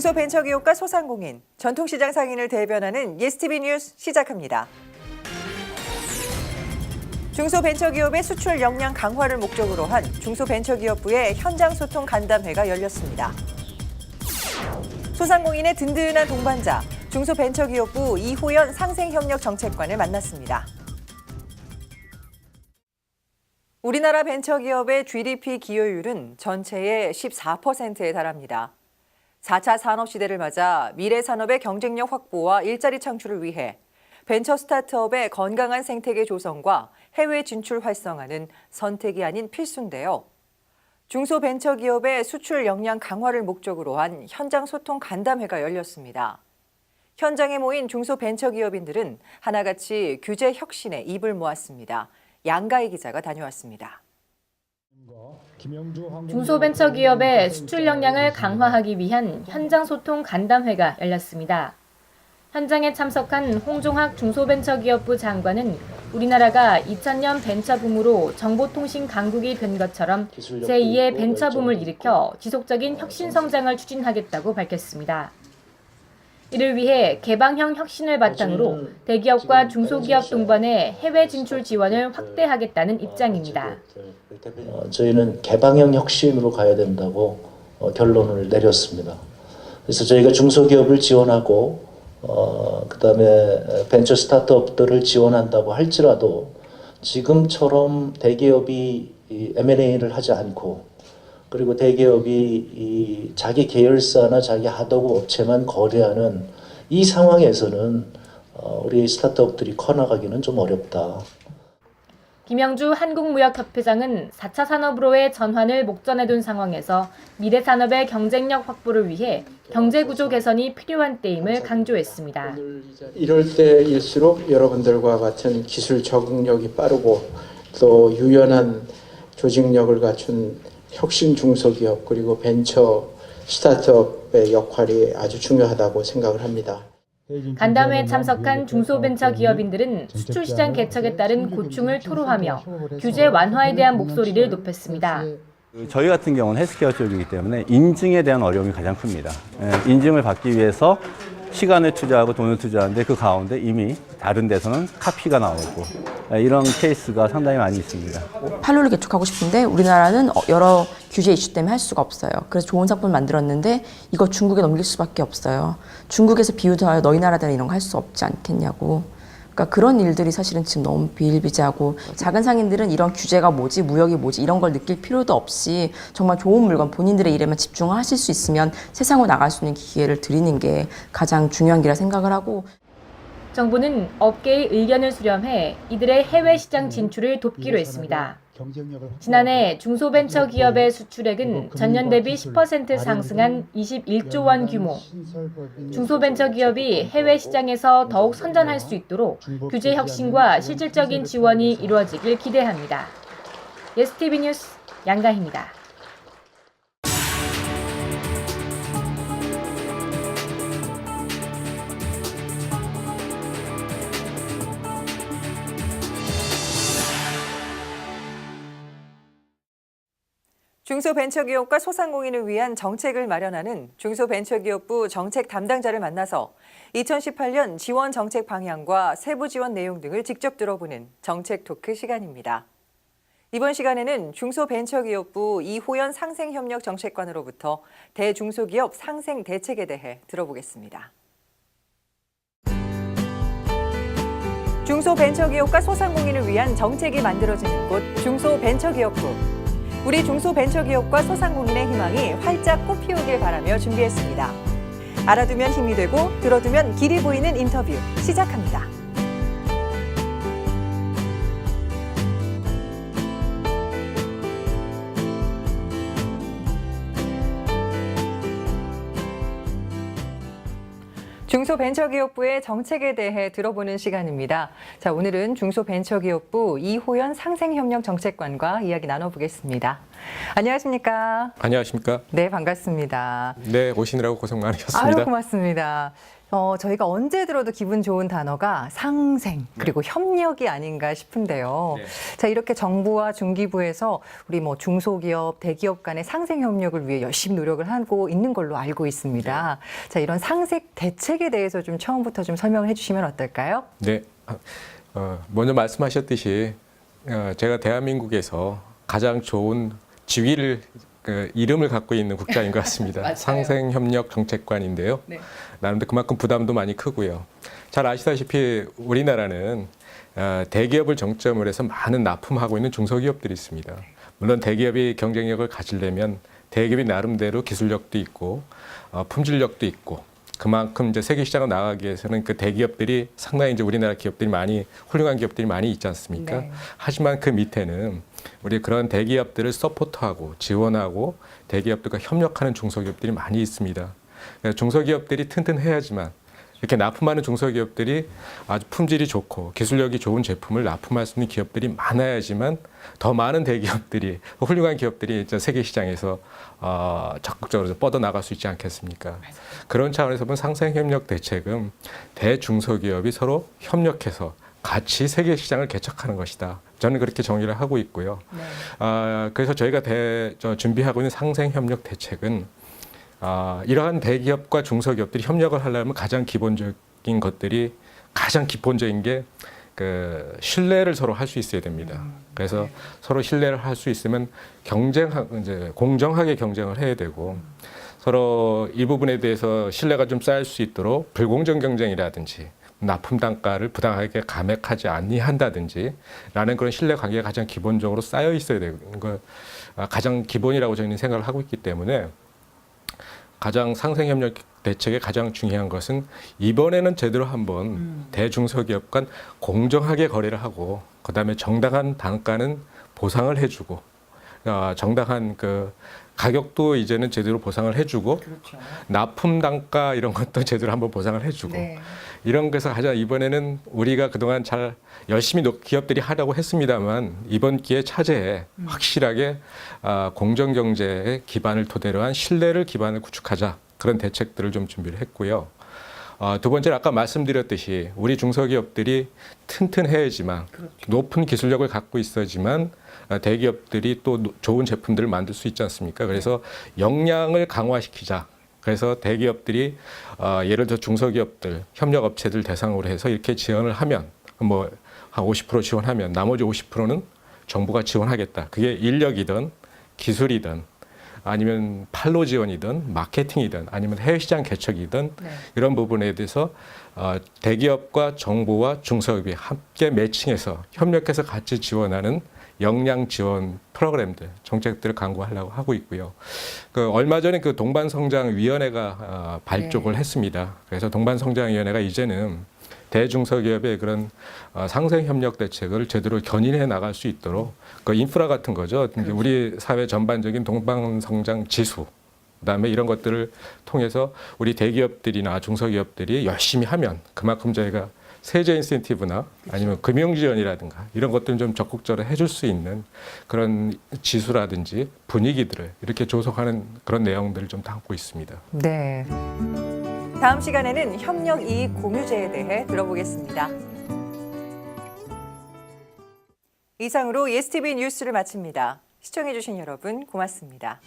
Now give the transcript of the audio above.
중소벤처기업과 소상공인, 전통시장 상인을 대변하는 예스티비 뉴스 시작합니다. 중소벤처기업의 수출 역량 강화를 목적으로 한 중소벤처기업부의 현장 소통 간담회가 열렸습니다. 소상공인의 든든한 동반자, 중소벤처기업부 이호연 상생협력 정책관을 만났습니다. 우리나라 벤처기업의 GDP 기여율은 전체의 14%에 달합니다. 4차 산업시대를 맞아 미래 산업의 경쟁력 확보와 일자리 창출을 위해 벤처 스타트업의 건강한 생태계 조성과 해외 진출 활성화는 선택이 아닌 필수인데요. 중소벤처기업의 수출 역량 강화를 목적으로 한 현장 소통 간담회가 열렸습니다. 현장에 모인 중소벤처기업인들은 하나같이 규제 혁신에 입을 모았습니다. 양가희 기자가 다녀왔습니다. 중소벤처기업의 수출 역량을 강화하기 위한 현장 소통 간담회가 열렸습니다. 현장에 참석한 홍종학 중소벤처기업부 장관은 우리나라가 2000년 벤처붐으로 정보통신 강국이 된 것처럼 제2의 벤처붐을 일으켜 지속적인 혁신 성장을 추진하겠다고 밝혔습니다. 이를 위해 개방형 혁신을 바탕으로 대기업과 중소기업 동반의 해외 진출 지원을 확대하겠다는 입장입니다. 어, 저희는 개방형 혁신으로 가야 된다고 어, 결론을 내렸습니다. 그래서 저희가 중소기업을 지원하고 어, 그다음에 벤처 스타트업들을 지원한다고 할지라도 지금처럼 대기업이 이 M&A를 하지 않고 그리고 대기업이 이 자기 계열사나 자기 하도급 업체만 거래하는 이 상황에서는 어, 우리 스타트업들이 커 나가기는 좀 어렵다. 김영주 한국무역협회장은 4차 산업으로의 전환을 목전에 둔 상황에서 미래 산업의 경쟁력 확보를 위해 경제 구조 개선이 필요한 때임을 강조했습니다. 이럴 때일수록 여러분들과 같은 기술 적응력이 빠르고 또 유연한 조직력을 갖춘 혁신 중소기업 그리고 벤처 스타트업의 역할이 아주 중요하다고 생각을 합니다. 간담회에 참석한 중소벤처기업인들은 수출시장 개척에 따른 고충을 토로하며 규제 완화에 대한 목소리를 높였습니다. 그 저희 같은 경우는 헬스케어 쪽이기 때문에 인증에 대한 어려움이 가장 큽니다. 예, 인증을 받기 위해서 시간을 투자하고 돈을 투자하는데 그 가운데 이미 다른 데서는 카피가 나오고 예, 이런 케이스가 상당히 많이 있습니다. 판로를 개척하고 싶은데 우리나라는 어, 여러 규제 이슈 때문에 할 수가 없어요. 그래서 좋은 상품을 만들었는데 이거 중국에 넘길 수밖에 없어요. 중국에서 비유하여 너희 나라들은 이런 거 할 수 없지 않겠냐고. 그러니까 그런 일들이 사실은 지금 너무 비일비재하고 작은 상인들은 이런 규제가 뭐지 무역이 뭐지 이런 걸 느낄 필요도 없이 정말 좋은 물건 본인들의 일에만 집중하실 수 있으면 세상으로 나갈 수 있는 기회를 드리는 게 가장 중요한 기라 생각을 하고 정부는 업계의 의견을 수렴해 이들의 해외 시장 진출을 돕기로 했습니다. 지난해 중소벤처기업의 수출액은 전년 대비 10% 상승한 21조 원 규모. 중소벤처기업이 해외 시장에서 더욱 선전할 수 있도록 규제 혁신과 실질적인 지원이 이루어지길 기대합니다. 예스티비 뉴스 양가희입니다. 중소벤처기업과 소상공인을 위한 정책을 마련하는 중소벤처기업부 정책 담당자를 만나서 2018년 지원 정책 방향과 세부 지원 내용 등을 직접 들어보는 정책 토크 시간입니다. 이번 시간에는 중소벤처기업부 이호연 상생협력 정책관으로부터 대중소기업 상생 대책에 대해 들어보겠습니다. 중소벤처기업과 소상공인을 위한 정책이 만들어지는 곳 중소벤처기업부. 우리 중소벤처기업과 소상공인의 희망이 활짝 꽃피우길 바라며 준비했습니다. 알아두면 힘이 되고 들어두면 길이 보이는 인터뷰 시작합니다. 중소벤처기업부의 정책에 대해 들어보는 시간입니다. 자, 오늘은 중소벤처기업부 이호연 상생협력 정책관과 이야기 나눠보겠습니다. 안녕하십니까? 안녕하십니까? 네, 반갑습니다. 네, 오시느라고 고생 아유, 많으셨습니다. 고맙습니다. 어, 저희가 언제 들어도 기분 좋은 단어가 상생 그리고 협력이 아닌가 싶은데요. 네. 자 이렇게 정부와 중기부에서 우리 뭐 중소기업, 대기업 간의 상생 협력을 위해 열심히 노력을 하고 있는 걸로 알고 있습니다. 자 이런 상생 대책에 대해서 좀 처음부터 좀 설명을 해주시면 어떨까요? 네, 아, 어, 먼저 말씀하셨듯이 어, 제가 대한민국에서 가장 좋은 지위를 그 이름을 갖고 있는 국가인 것 같습니다. 상생협력 정책관인데요. 나름대로 그만큼 부담도 많이 크고요. 잘 아시다시피 우리나라는 어, 대기업을 정점으로 해서 많은 납품하고 있는 중소기업들이 있습니다. 물론 대기업이 경쟁력을 가지려면 대기업이 나름대로 기술력도 있고 어, 품질력도 있고 그만큼 이제 세계 시장으로 나가기 위해서는 그 대기업들이 상당히 이제 우리나라 기업들이 많이 훌륭한 기업들이 많이 있지 않습니까? 네. 하지만 그 밑에는 우리 그런 대기업들을 서포트하고 지원하고 대기업들과 협력하는 중소기업들이 많이 있습니다. 그래서 중소기업들이 튼튼해야지만 이렇게 납품하는 중소기업들이 아주 품질이 좋고 기술력이 좋은 제품을 납품할 수 있는 기업들이 많아야지만 더 많은 대기업들이 훌륭한 기업들이 이제 세계 시장에서 어, 적극적으로 뻗어 나갈 수 있지 않겠습니까? 그런 차원에서 보면 상생 협력 대책은 대중소기업이 서로 협력해서 같이 세계 시장을 개척하는 것이다. 저는 그렇게 정의를 하고 있고요. 아, 그래서 저희가 대, 저 준비하고 있는 상생 협력 대책은 아, 이러한 대기업과 중소기업들이 협력을 하려면 가장 기본적인 것들이 가장 기본적인 게 그 신뢰를 서로 할 수 있어야 됩니다. 그래서 서로 신뢰를 할 수 있으면 경쟁 이제 공정하게 경쟁을 해야 되고 서로 이 부분에 대해서 신뢰가 좀 쌓일 수 있도록 불공정 경쟁이라든지 납품 단가를 부당하게 감액하지 아니한다든지 라는 그런 신뢰 관계가 가장 기본적으로 쌓여 있어야 되는 거 아, 가장 기본이라고 저희는 생각을 하고 있기 때문에 가장 상생협력 대책의 가장 중요한 것은 이번에는 제대로 한번 대중소기업 간 공정하게 거래를 하고 그다음에 정당한 단가는 보상을 해주고 어, 정당한 그 가격도 이제는 제대로 보상을 해주고 납품 단가 이런 것도 제대로 한번 보상을 해주고 이런 것에서 가장 이번에는 우리가 그동안 잘 열심히 노- 기업들이 하려고 했습니다만 이번 기회 차제에 확실하게 아, 공정 경제의 기반을 토대로 한 신뢰를 기반을 구축하자 그런 대책들을 좀 준비를 했고요. 어, 두 번째는 아까 말씀드렸듯이 우리 중소기업들이 튼튼해야지만 높은 기술력을 갖고 있어야지만 어, 대기업들이 또 노- 좋은 제품들을 만들 수 있지 않습니까? 그래서 역량을 강화시키자. 그래서 대기업들이 어, 예를 들어 중소기업들, 협력업체들 대상으로 해서 이렇게 지원을 하면 뭐 한 50% 지원하면 나머지 50%는 정부가 지원하겠다. 그게 인력이든 기술이든 아니면 판로 지원이든 마케팅이든 아니면 해외 시장 개척이든 이런 부분에 대해서 어, 대기업과 정부와 중소기업이 함께 매칭해서 협력해서 같이 지원하는 역량 지원 프로그램들 정책들을 강구하려고 하고 있고요. 그 얼마 전에 그 동반 성장 위원회가 어, 발족을 했습니다. 그래서 동반 성장 위원회가 이제는 대중소기업의 그런 어, 상생 협력 대책을 제대로 견인해 나갈 수 있도록 그 인프라 같은 거죠. 이제 우리 사회 전반적인 동방 성장 지수 그다음에 이런 것들을 통해서 우리 대기업들이나 중소기업들이 열심히 하면 그만큼 저희가 세제 인센티브나 아니면 금융 지원이라든가 이런 것들을 좀 적극적으로 해줄 수 있는 그런 지수라든지 분위기들을 이렇게 조성하는 그런 내용들을 좀 담고 있습니다. 네. 다음 시간에는 협력 이익 공유제에 대해 들어보겠습니다. 이상으로 예스티비 뉴스를 마칩니다. 시청해주신 여러분 고맙습니다.